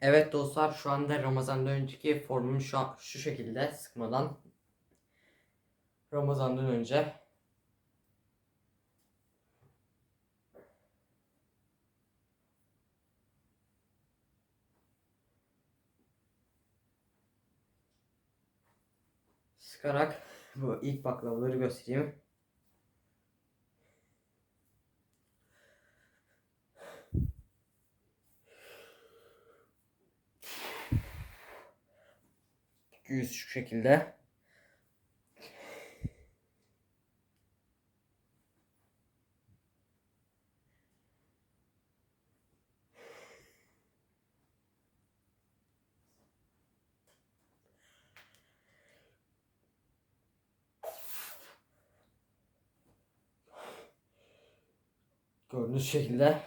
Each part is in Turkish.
Evet dostlar şu anda Ramazan'dan önceki formum şu, an- şu şekilde sıkmadan. Ramazan'dan önce. Sıkarak bu ilk baklavaları göstereyim. Yüz şu şekilde. Gördüğünüz şekilde.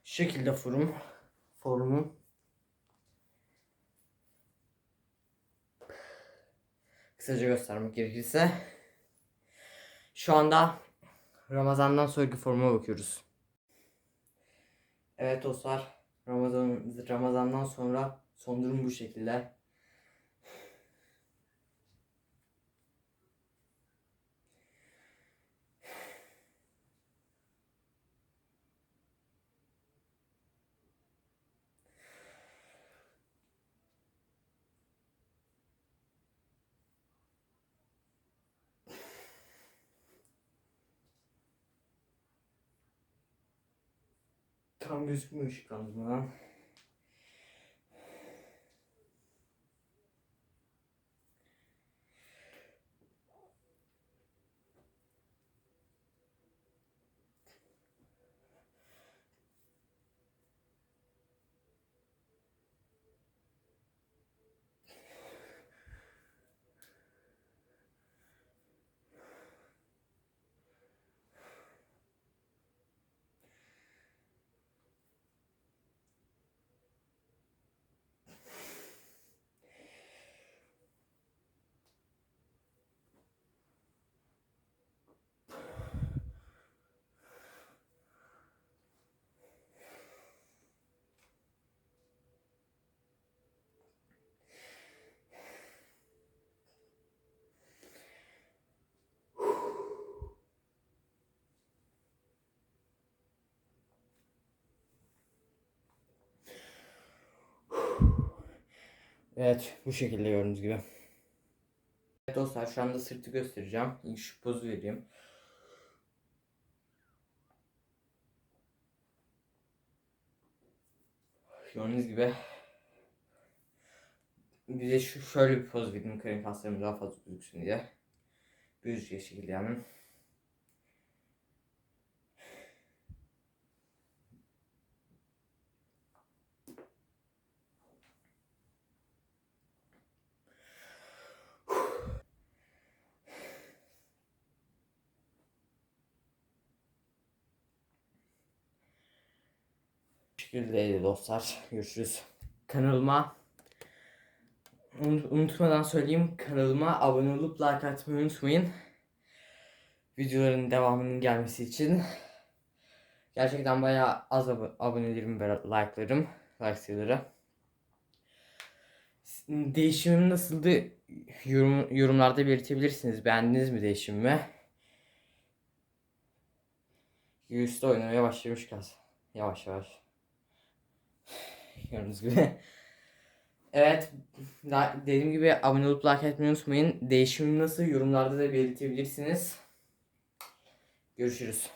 Şu şekilde forum formu kısaca göstermek gerekirse şu anda Ramazan'dan sonraki formuma bakıyoruz. Evet dostlar Ramazan Ramazan'dan sonra son durum bu şekilde. Tam gözükmüyor ışıklandırmadan. Evet bu şekilde gördüğünüz gibi. Evet dostlar şu anda sırtı göstereceğim. İlk şu pozu vereyim. Gördüğünüz gibi bize şu şöyle bir poz verdim karın kaslarım daha fazla gözüksün diye. Bir şekilde yani. Bu şekildeydi dostlar. Görüşürüz. Kanalıma unut- unutmadan söyleyeyim kanalıma abone olup like atmayı unutmayın. Videoların devamının gelmesi için. Gerçekten bayağı az ab- abonelerim ve like'larım, like sayıları. Değişimim nasıldı? Yorum, yorumlarda belirtebilirsiniz. Beğendiniz mi değişimimi? Yüzde oynamaya başlamış gaz. Yavaş yavaş. Gördüğünüz gibi. evet. Dediğim gibi abone olup like etmeyi unutmayın. Değişimini nasıl yorumlarda da belirtebilirsiniz. Görüşürüz.